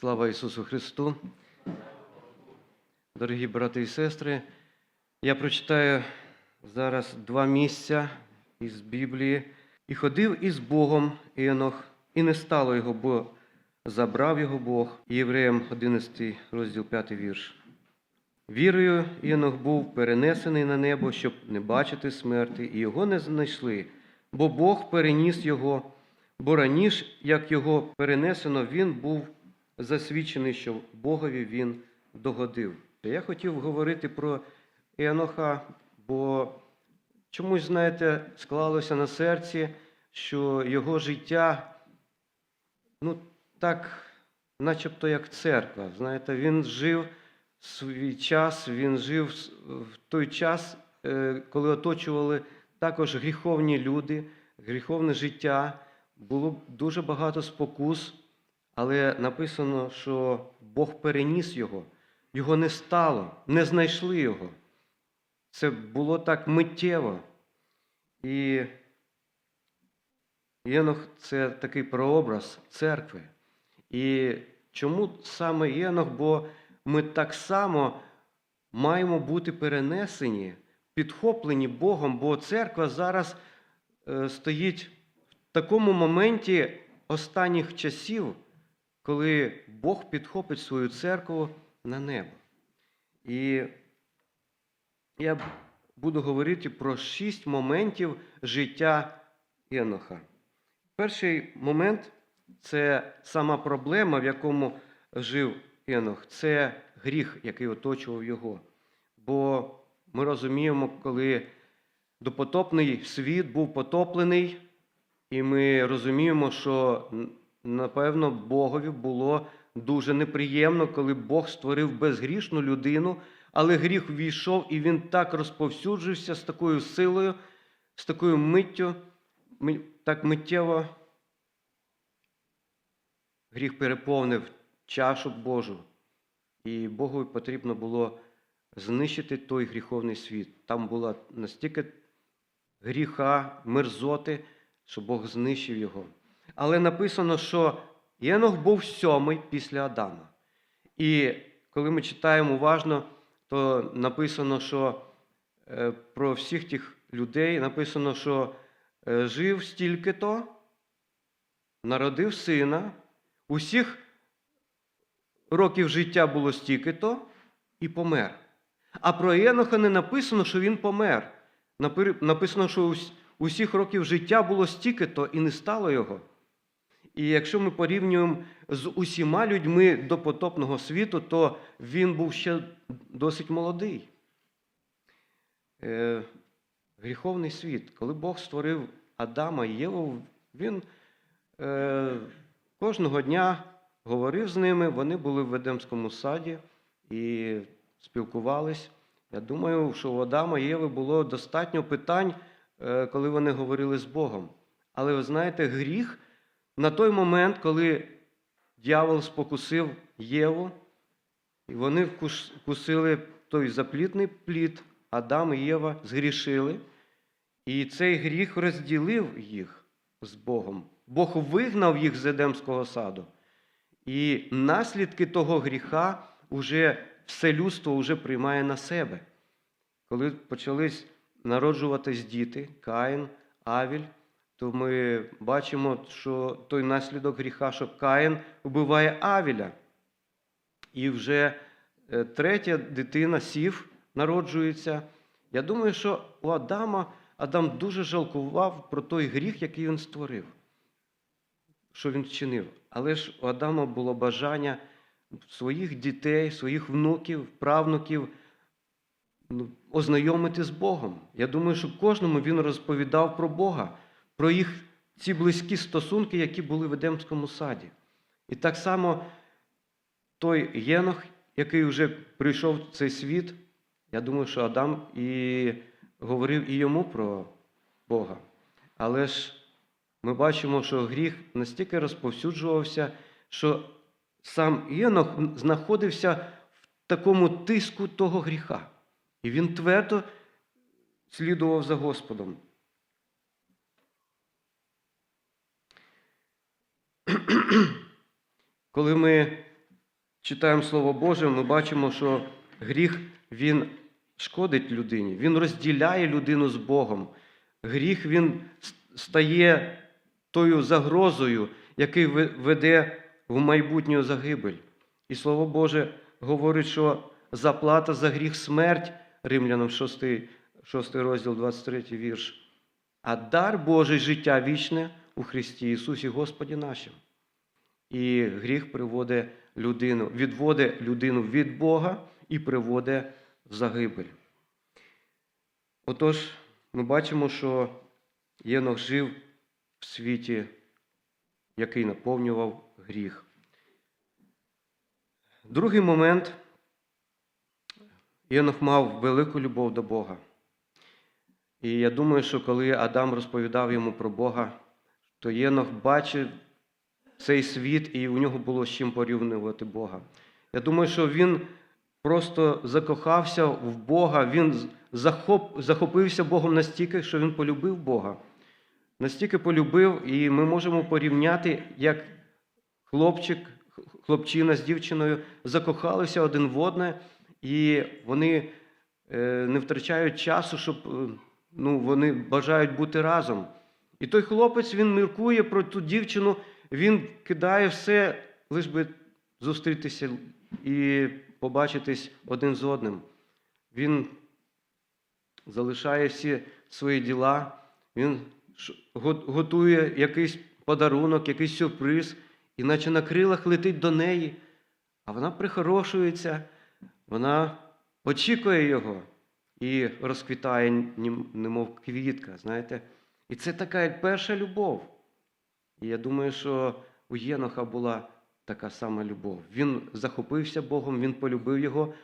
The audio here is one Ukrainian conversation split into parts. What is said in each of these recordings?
Слава Ісусу Христу. Дорогі брати і сестри, я прочитаю зараз два місця із Біблії. І ходив із Богом Енох, і не стало його, бо забрав його Бог. Євреям 11 розділ 5 вірш. Вірою Енох був перенесений на небо, щоб не бачити смерти, і його не знайшли, бо Бог переніс його, бо раніше, як його перенесено, він був засвідчений, що Богові він догодив. Я хотів говорити про Еноха, бо чомусь, знаєте, склалося на серці, що його життя, ну, так, начебто як церква. Знаєте, він жив свій час, він жив в той час, е, коли оточували також гріховні люди, гріховне життя. Було дуже багато спокус, але написано, що Бог переніс його, його не стало, не знайшли його. Це було так миттєво. І Єнох це такий прообраз церкви. І чому саме Єнох? Бо ми так само маємо бути перенесені, підхоплені Богом, бо церква зараз е, стоїть в такому моменті останніх часів, коли Бог підхопить свою церкву на небо. І я буду говорити про шість моментів життя Еноха. Перший момент це сама проблема, в якому жив Енох, це гріх, який оточував його. Бо ми розуміємо, коли допотопний світ був потоплений, і ми розуміємо, що напевно Богові було дуже неприємно, коли Бог створив безгрішну людину, але гріх ввійшов і він так розповсюджився з такою силою, з такою миттю, так миттєво. Гріх переповнив чашу Божу, і Богу потрібно було знищити той гріховний світ. Там була настільки гріха, мерзоти, що Бог знищив його. Але написано, що Єнох був сьомий після Адама. І коли ми читаємо уважно, то написано, що е, про всіх тих людей написано, що е, жив стільки-то, народив сина, усіх років життя було стільки-то і помер. А про Єноха не написано, що він помер. Написано, що усіх років життя було стільки-то і не стало його. І якщо ми порівнюємо з усіма людьми до потопного світу, то він був ще досить молодий. Е, Гріховний світ. Коли Бог створив Адама і Єву, він е, кожного дня говорив з ними, вони були в Едемському саді і спілкувались. Я думаю, що у Адама і Єви було достатньо питань, е, коли вони говорили з Богом. Але ви знаєте, гріх на той момент, коли дьявол спокусив Єву, і вони вкусили той заплітний плід, Адам і Єва згрішили. І цей гріх розділив їх з Богом. Бог вигнав їх з Едемського саду. І наслідки того гріха вже все людство вже приймає на себе. Коли почались народжуватись діти, Каїн, Авіль, то ми бачимо, що той наслідок гріха, що Каїн вбиває Авіля. І вже е, третя дитина сів, народжується. Я думаю, що у Адама Адам дуже жалкував про той гріх, який він створив, що він вчинив. Але ж у Адама було бажання своїх дітей, своїх внуків, правнуків ну, ознайомити з Богом. Я думаю, що кожному він розповідав про Бога, про їх ці близькі стосунки, які були в Едемському саді. І так само той Єнох, який вже прийшов в цей світ, я думаю, що Адам і говорив і йому про Бога. Але ж ми бачимо, що гріх настільки розповсюджувався, що сам Єнох знаходився в такому тиску того гріха. І він твердо слідував за Господом. Коли ми читаємо Слово Боже, ми бачимо, що гріх він шкодить людині, він розділяє людину з Богом. Гріх він стає тою загрозою, який веде в майбутню загибель. І Слово Боже говорить, що заплата за гріх смерть, Римлянам 6, 6 розділ, 23 вірш. А дар Божий життя вічне у Христі Ісусі Господі нашим. І гріх приводить людину, відводить людину від Бога і приводить в загибель. Отож, ми бачимо, що Єнох жив в світі, який наповнював гріх. Другий момент. Єнох мав велику любов до Бога. І я думаю, що коли Адам розповідав йому про Бога, то Єнох бачив цей світ, і у нього було з чим порівнювати Бога. Я думаю, що він просто закохався в Бога, він захоп, захопився Богом настільки, що він полюбив Бога. Настільки полюбив, і ми можемо порівняти, як хлопчик, хлопчина з дівчиною закохалися один в одне, і вони е, не втрачають часу, щоб е, ну, вони бажають бути разом. І той хлопець він міркує про ту дівчину, він кидає все, лиш би зустрітися і побачитись один з одним. Він залишає всі свої діла, він готує якийсь подарунок, якийсь сюрприз, і наче на крилах летить до неї, а вона прихорошується, вона очікує його і розквітає, немов квітка, знаєте. І це така перша любов. І я думаю, що у Єноха була така сама любов. Він захопився Богом, він полюбив його,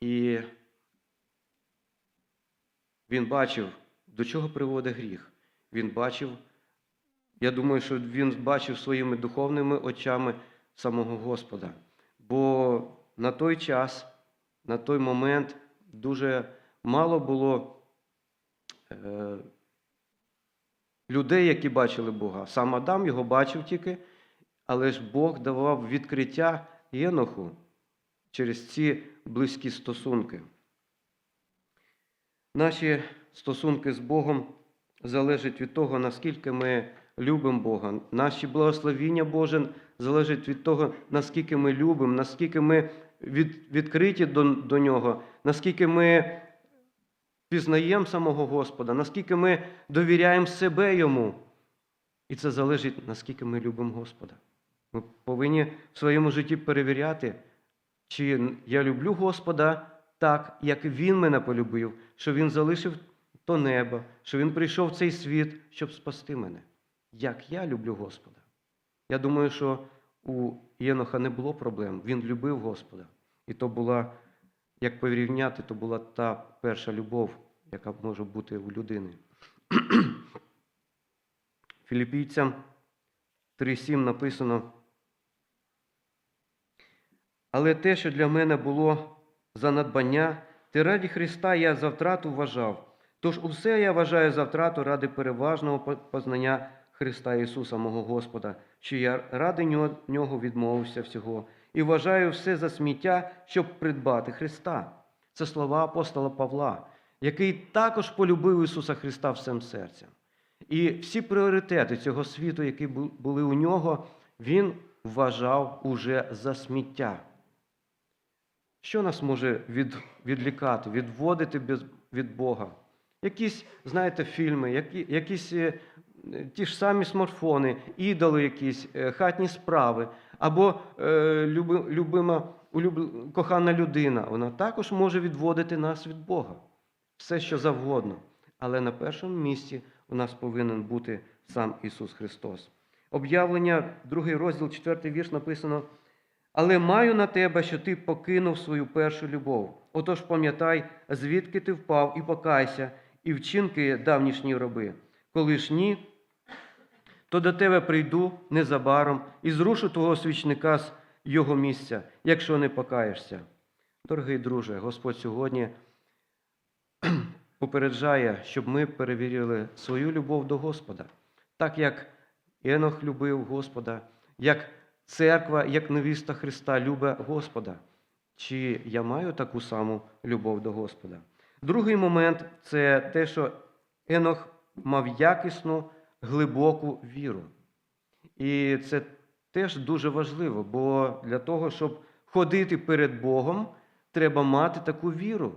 і він бачив, до чого приводить гріх. Він бачив, я думаю, що він бачив своїми духовними очами самого Господа. Бо на той час, на той момент дуже мало було е, людей, які бачили Бога. Сам Адам його бачив тільки, але ж Бог давав відкриття Єноху через ці близькі стосунки. Наші стосунки з Богом залежать від того, наскільки ми любимо Бога. Наші благословіння Боже залежать від того, наскільки ми любимо, наскільки ми від, відкриті до, до Нього, наскільки ми пізнаємо самого Господа, наскільки ми довіряємо себе Йому. І це залежить, наскільки ми любимо Господа. Ми повинні в своєму житті перевіряти, чи я люблю Господа так, як Він мене полюбив, що Він залишив то небо, що Він прийшов в цей світ, щоб спасти мене. Як я люблю Господа. Я думаю, що у Єноха не було проблем. Він любив Господа. І то була, як порівняти, то була та перша любов, яка може бути у людини. Філіппійцям 3.7 написано. Але те, що для мене було за надбання, те раді Христа я за втрату вважав. Тож усе я вважаю за втрату ради переважного познання Христа Ісуса, мого Господа, що я ради нього відмовився всього, і вважаю все за сміття, щоб придбати Христа. Це слова апостола Павла, який також полюбив Ісуса Христа всім серцем. І всі пріоритети цього світу, які були у нього, він вважав уже за сміття. Що нас може від, відлікати, відводити без, від Бога? Якісь, знаєте, фільми, які, якісь е, ті ж самі смартфони, ідоли якісь, е, хатні справи, або е, люби, любима, улюб, кохана людина. Вона також може відводити нас від Бога. Все, що завгодно. Але на першому місці у нас повинен бути сам Ісус Христос. Об'явлення, другий розділ, четвертий вірш написано. Але маю на тебе, що ти покинув свою першу любов. Отож пам'ятай, звідки ти впав, і покайся, і вчинки давнішні роби. Коли ж ні, то до тебе прийду незабаром і зрушу твого свічника з його місця, якщо не покаєшся. Дорогий друже, Господь сьогодні попереджає, щоб ми перевірили свою любов до Господа, так як Енох любив Господа, як церква, як невіста Христа, любить Господа? Чи я маю таку саму любов до Господа? Другий момент це те, що Енох мав якісну, глибоку віру. І це теж дуже важливо, бо для того, щоб ходити перед Богом, треба мати таку віру.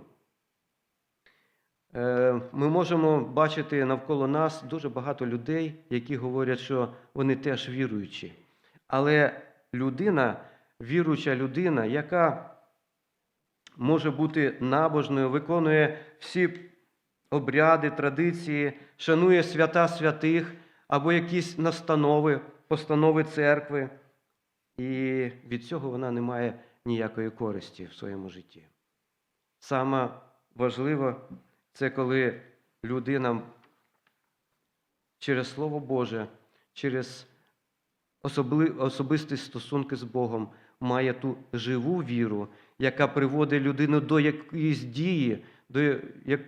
Е, Ми можемо бачити навколо нас дуже багато людей, які говорять, що вони теж віруючі. Але людина, віруюча людина, яка може бути набожною, виконує всі обряди, традиції, шанує свята святих або якісь настанови, постанови церкви, і від цього вона не має ніякої користі в своєму житті. Саме важливо це коли людина через Слово Боже, через особисті стосунки з Богом має ту живу віру, яка приводить людину до якоїсь дії, до як,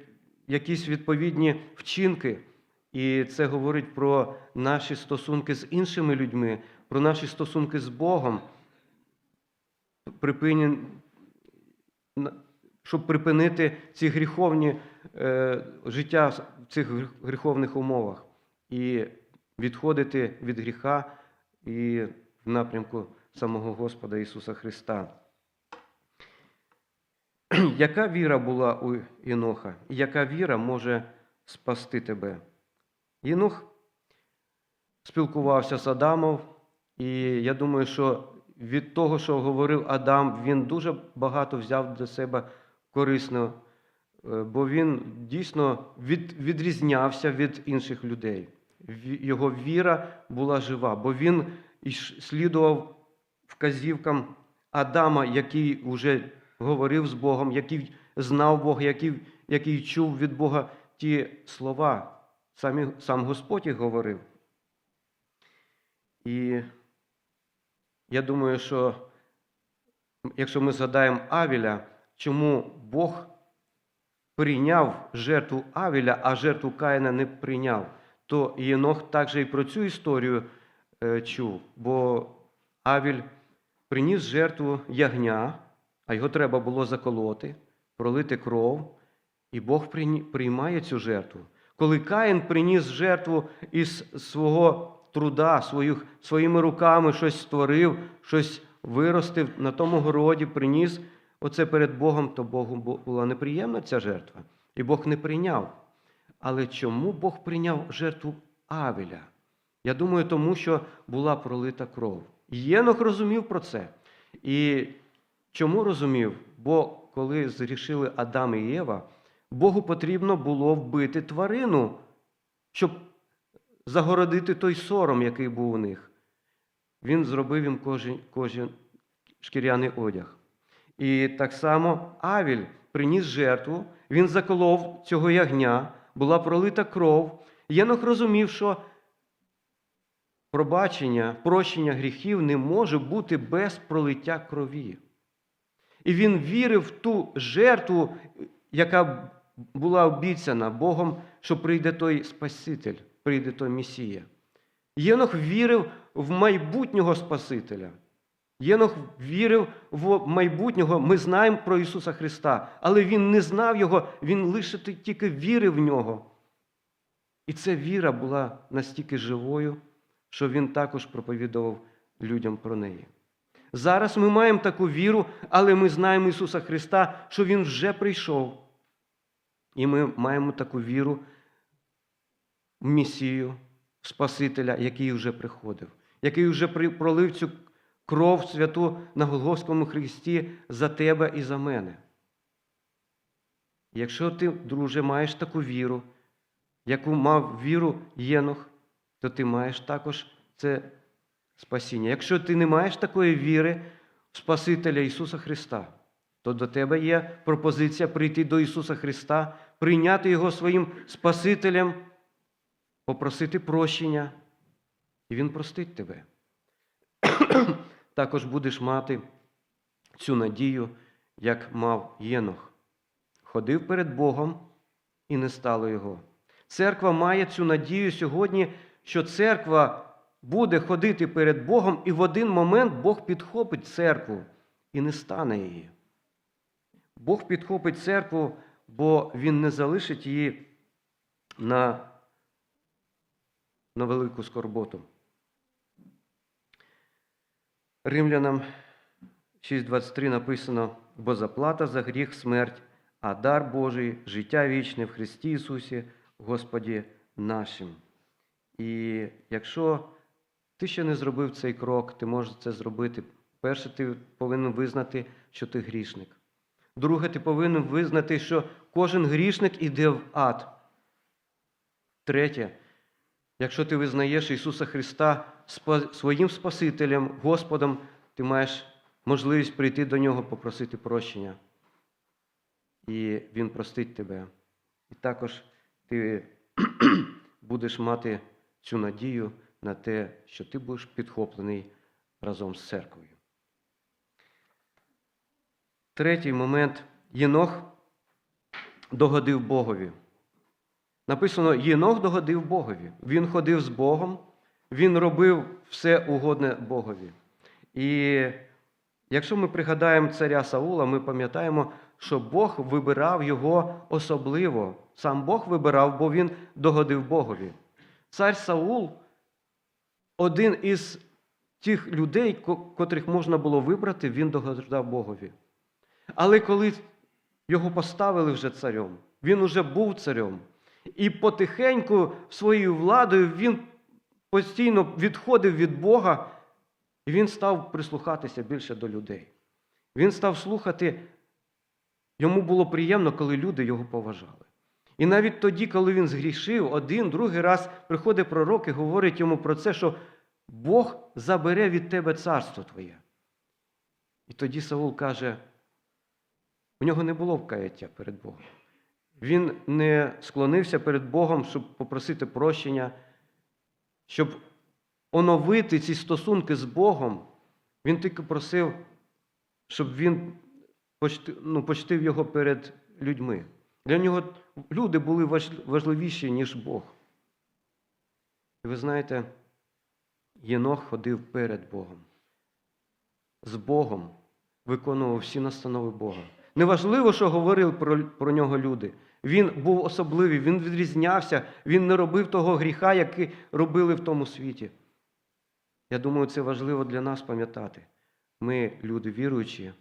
якісь відповідні вчинки. І це говорить про наші стосунки з іншими людьми, про наші стосунки з Богом. Щоб припинити ці гріховні е, життя в цих гріховних умовах і відходити від гріха і в напрямку самого Господа Ісуса Христа. Яка віра була у Іноха? Яка віра може спасти тебе? Інох спілкувався з Адамом, і я думаю, що від того, що говорив Адам, він дуже багато взяв до себе корисно, е, бо він дійсно від, відрізнявся від інших людей. Його віра була жива, бо він слідував вказівкам Адама, який вже говорив з Богом, який знав Бога, який, який чув від Бога ті слова. Самі, сам Господь їх говорив. І я думаю, що якщо ми згадаємо Авіля, чому Бог прийняв жертву Авіля, а жертву Каїна не прийняв, то Єнох також і про цю історію е, чув. Бо Авіль приніс жертву ягня, а його треба було заколоти, пролити кров, і Бог приймає цю жертву. Коли Каїн приніс жертву із свого труда, своїх, своїми руками щось створив, щось виростив на тому городі, приніс оце перед Богом, то Богу була неприємна ця жертва. І Бог не прийняв. Але чому Бог прийняв жертву Авеля? Я думаю, тому що була пролита кров. Єнох розумів про це. І чому розумів? Бо коли зрішили Адам і Єва, Богу потрібно було вбити тварину, щоб загородити той сором, який був у них. Він зробив їм кожен, кожен шкіряний одяг. І так само Авіль приніс жертву, він заколов цього ягня, була пролита кров. Єнох розумів, що пробачення, прощення гріхів не може бути без пролиття крові. І він вірив в ту жертву, яка була обіцяна Богом, що прийде той Спаситель, прийде той Месія. Єнох вірив в майбутнього Спасителя. Єнох вірив в майбутнього. Ми знаємо про Ісуса Христа, але Він не знав Його, Він лише тільки вірив в нього. І ця віра була настільки живою, що Він також проповідував людям про неї. Зараз ми маємо таку віру, але ми знаємо Ісуса Христа, що Він вже прийшов. І ми маємо таку віру в Месію, в Спасителя, який вже приходив, який вже пролив цю кров святу на Голгофському Христі за тебе і за мене. Якщо ти, друже, маєш таку віру, яку мав віру Єнох, то ти маєш також це спасіння. Якщо ти не маєш такої віри в Спасителя Ісуса Христа, то до тебе є пропозиція прийти до Ісуса Христа, прийняти Його своїм Спасителем, попросити прощення, і Він простить тебе. Також будеш мати цю надію, як мав Єнох. Ходив перед Богом і не стало його. Церква має цю надію сьогодні, що церква буде ходити перед Богом, і в один момент Бог підхопить церкву і не стане її. Бог підхопить церкву, бо Він не залишить її на, на велику скорботу. Римлянам 6.23 написано: бо заплата за гріх смерть, а дар Божий життя вічне в Христі Ісусі, Господі нашим. І якщо ти ще не зробив цей крок, ти можеш це зробити. Перше, ти повинен визнати, що ти грішник. Друге, ти повинен визнати, що кожен грішник іде в ад. Третє, якщо ти визнаєш Ісуса Христа своїм Спасителем, Господом, ти маєш можливість прийти до Нього, попросити прощення. І Він простить тебе. І також ти будеш мати цю надію на те, що ти будеш підхоплений разом з церквою. Третій момент Єнох догодив Богові. Написано, Єнох догодив Богові. Він ходив з Богом, він робив все угодне Богові. І якщо ми пригадаємо царя Саула, ми пам'ятаємо, що Бог вибирав його особливо. Сам Бог вибирав, бо він догодив Богові. Цар Саул один із тих людей, котрих можна було вибрати, він догоджав Богові. Але коли його поставили вже царем, він уже був царем. І потихеньку своєю владою він постійно відходив від Бога, і він став прислухатися більше до людей. Він став слухати, йому було приємно, коли люди його поважали. І навіть тоді, коли він згрішив, один, другий раз приходить пророк і говорить йому про це, що Бог забере від тебе царство твоє. І тоді Саул каже, у нього не було вкаяття перед Богом. Він не склонився перед Богом, щоб попросити прощення, щоб оновити ці стосунки з Богом. Він тільки просив, щоб він ну, почтив його перед людьми. Для нього люди були важливіші, ніж Бог. І ви знаєте, Єнох ходив перед Богом. З Богом виконував всі настанови Бога. Неважливо, що говорили про, про нього люди. Він був особливий, він відрізнявся, він не робив того гріха, який робили в тому світі. Я думаю, це важливо для нас пам'ятати. Ми, люди віруючі,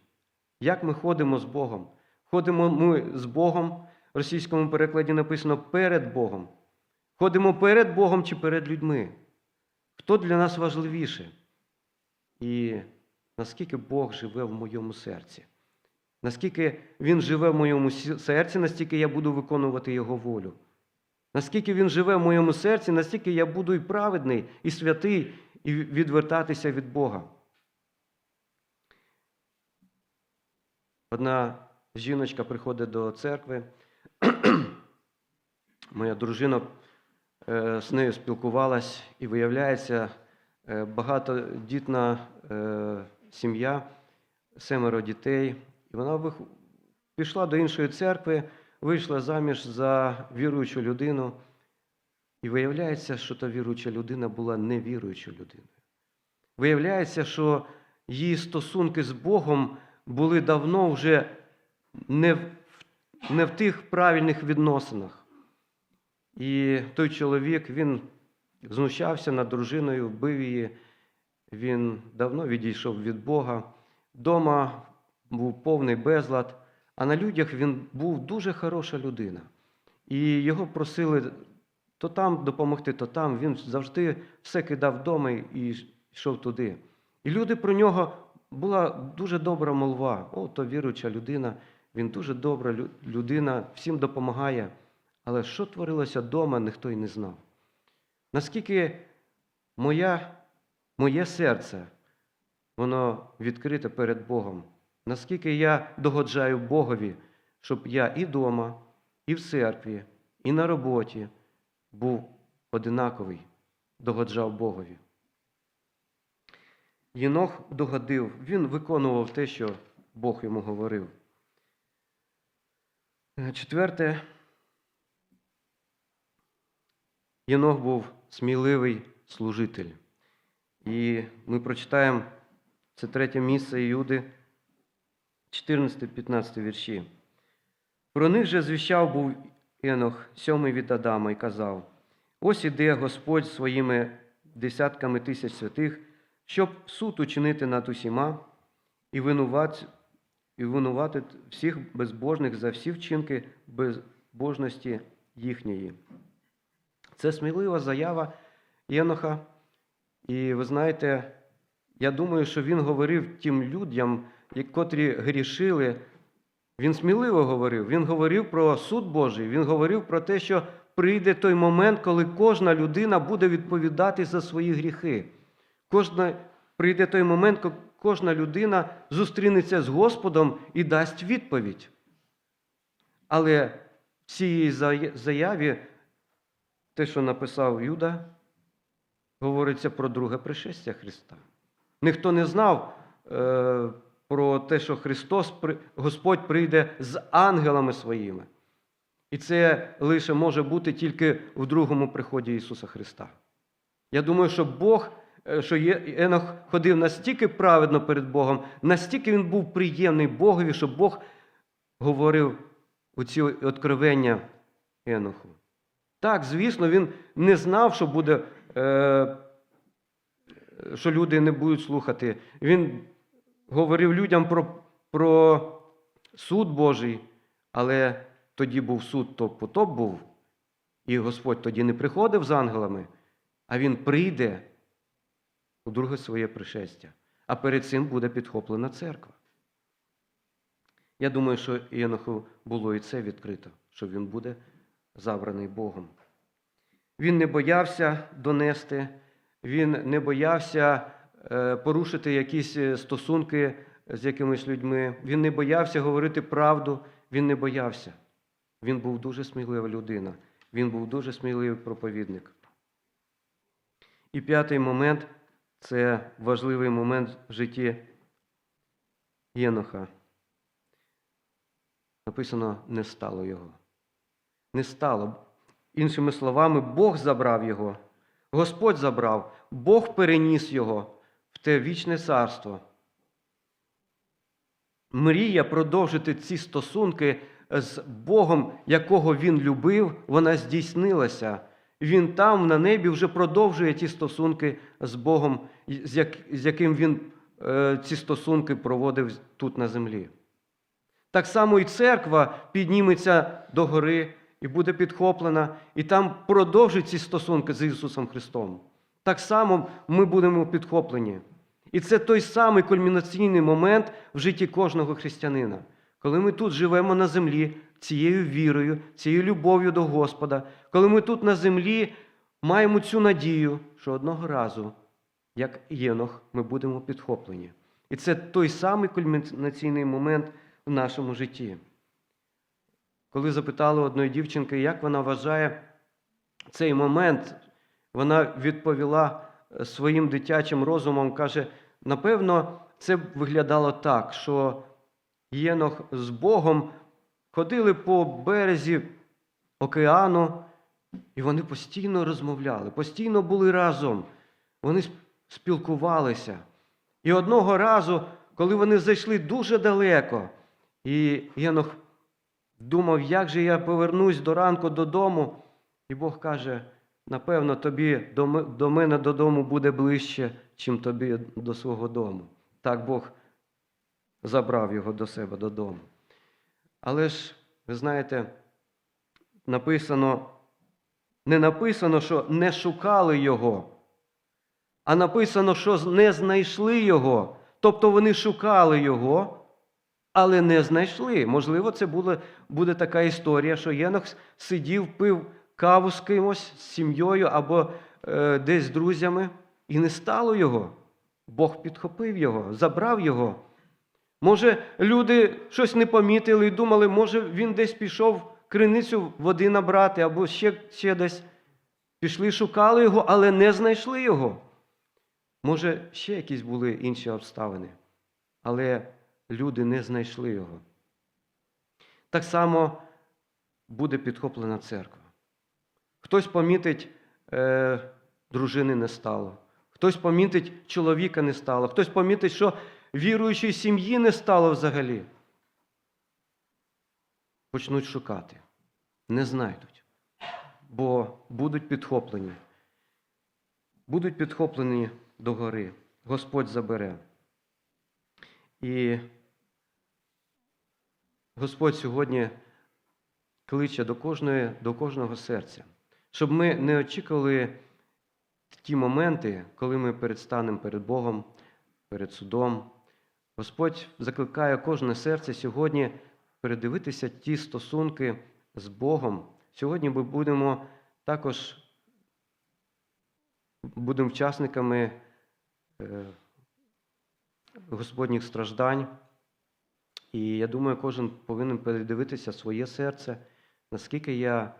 як ми ходимо з Богом? Ходимо ми з Богом, в російському перекладі написано перед Богом. Ходимо перед Богом чи перед людьми? Хто для нас важливіше? І наскільки Бог живе в моєму серці? Наскільки Він живе в моєму серці, настільки я буду виконувати Його волю. Наскільки Він живе в моєму серці, настільки я буду і праведний, і святий, і відвертатися від Бога. Одна жіночка приходить до церкви. Моя дружина е, з нею спілкувалась, і виявляється, е, багатодітна е, сім'я, семеро дітей. І вона пішла до іншої церкви, вийшла заміж за віруючу людину. І виявляється, що та віруюча людина була невіруючою людиною. Виявляється, що її стосунки з Богом були давно вже не не в тих правильних відносинах. І той чоловік він знущався над дружиною, бив її. Він давно відійшов від Бога. Дома був повний безлад, а на людях він був дуже хороша людина. І його просили то там допомогти, то там. Він завжди все кидав вдома і йшов туди. І люди про нього була дуже добра молва. О, то віруюча людина, він дуже добра людина, всім допомагає. Але що творилося вдома, ніхто й не знав. Наскільки моя, моє серце, воно відкрите перед Богом, наскільки я догоджаю Богові, щоб я і вдома, і в церкві, і на роботі був одинаковий, догоджав Богові. Єнох догодив, він виконував те, що Бог йому говорив. Е, Четверте, Єнох був сміливий служитель. І ми прочитаємо це третє місце Іуди, 14-15 вірші. Про них же звіщав був Енох, сьомий від Адама, і казав: Ось іде Господь своїми десятками тисяч святих, щоб суд учинити над усіма і винуват, і винуватить всіх безбожних за всі вчинки безбожності їхньої. Це смілива заява Єноха. І ви знаєте, я думаю, що він говорив тим людям, котрі грішили. Він сміливо говорив. Він говорив про суд Божий. Він говорив про те, що прийде той момент, коли кожна людина буде відповідати за свої гріхи. Кожна, прийде той момент, кожна людина зустрінеться з Господом і дасть відповідь. Але в цій заяві, те, що написав Юда, говориться про друге пришестя Христа. Ніхто не знав е, про те, що Христос, Господь прийде з ангелами своїми. І це лише може бути тільки в другому приході Ісуса Христа. Я думаю, що Бог, що Енох ходив настільки праведно перед Богом, настільки він був приємний Богові, що Бог говорив у ці откровення Еноху. Так, звісно, він не знав, що буде, е, що люди не будуть слухати. Він говорив людям про, про суд Божий, але тоді був суд топ потоп був, і Господь тоді не приходив з ангелами, а Він прийде у друге своє пришестя. А перед цим буде підхоплена церква. Я думаю, що Єноху було і це відкрито, що він буде забраний Богом. Він не боявся донести, він не боявся е, порушити якісь е, стосунки з якимись людьми. Він не боявся говорити правду, він не боявся. Він був дуже смілива людина, він був дуже сміливий проповідник. І п'ятий момент це важливий момент в житті Єноха. Написано, не стало його. Не стало. Іншими словами, Бог забрав його, Господь забрав, Бог переніс його в те вічне царство. Мрія продовжити ці стосунки з Богом, якого він любив, вона здійснилася. Він там, на небі, вже продовжує ті стосунки з Богом, з яким він е, ці стосунки проводив тут на землі. Так само і церква підніметься до гори і буде підхоплена, і там продовжить ці стосунки з Ісусом Христом. Так само ми будемо підхоплені. І це той самий кульмінаційний момент в житті кожного християнина, коли ми тут живемо на землі цією вірою, цією любов'ю до Господа, коли ми тут на землі маємо цю надію, що одного разу, як Єнох, ми будемо підхоплені. І це той самий кульмінаційний момент в нашому житті. Коли запитали одної дівчинки, як вона вважає цей момент, вона відповіла своїм дитячим розумом, каже: напевно, це виглядало так, що Єнох з Богом ходили по березі океану, і вони постійно розмовляли, постійно були разом. Вони спілкувалися. І одного разу, коли вони зайшли дуже далеко, і Єнох думав, як же я повернусь до ранку додому, і Бог каже, напевно, тобі до мене додому буде ближче, чим тобі до свого дому. Так Бог забрав його до себе додому. Але ж, ви знаєте, написано, не написано, що не шукали його, а написано, що не знайшли його. Тобто вони шукали його, але не знайшли. Можливо, це буде, буде така історія, що Єнох сидів, пив каву з кимось, з сім'єю або е, десь з друзями, і не стало його. Бог підхопив його, забрав його. Може, люди щось не помітили і думали, може, він десь пішов криницю води набрати, або ще, ще десь. Пішли, шукали його, але не знайшли його. Може, ще якісь були інші обставини, але люди не знайшли його. Так само буде підхоплена церква. Хтось помітить, е, дружини не стало, Хтось помітить, чоловіка не стало, хтось помітить, що віруючої сім'ї не стало взагалі. Почнуть шукати, не знайдуть, бо будуть підхоплені. Будуть підхоплені до гори. Господь забере. І Господь сьогодні кличе до, кожної, до кожного серця, щоб ми не очікували ті моменти, коли ми передстанемо перед Богом, перед судом. Господь закликає кожне серце сьогодні передивитися ті стосунки з Богом. Сьогодні ми будемо також будемо учасниками е, Господніх страждань. І я думаю, кожен повинен передивитися своє серце, наскільки я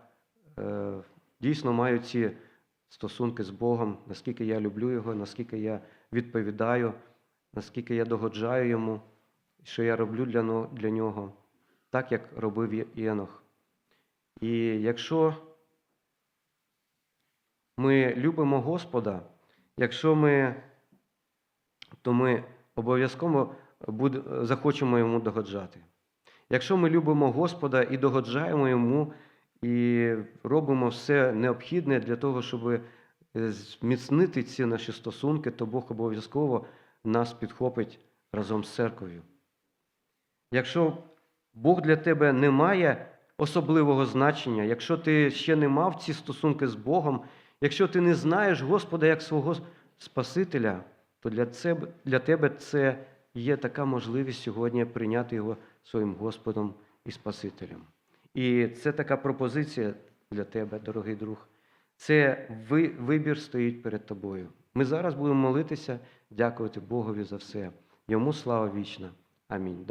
е, дійсно маю ці стосунки з Богом, наскільки я люблю Його, наскільки я відповідаю, наскільки я догоджаю Йому, що я роблю для, Нього, так як робив Єнох. І якщо ми любимо Господа, якщо ми, то ми обов'язково захочемо йому догоджати. Якщо ми любимо Господа і догоджаємо йому, і робимо все необхідне для того, щоб е, зміцнити ці наші стосунки, то Бог обов'язково нас підхопить разом з церквою. Якщо Бог для тебе не має особливого значення, якщо ти ще не мав ці стосунки з Богом, якщо ти не знаєш Господа як свого Спасителя, то для, тебе, для тебе це є така можливість сьогодні прийняти його своїм Господом і Спасителем. І це така пропозиція для тебе, дорогий друг. Це вибір стоїть перед тобою. Ми зараз будемо молитися, дякувати Богові за все. Йому слава вічна. Амінь.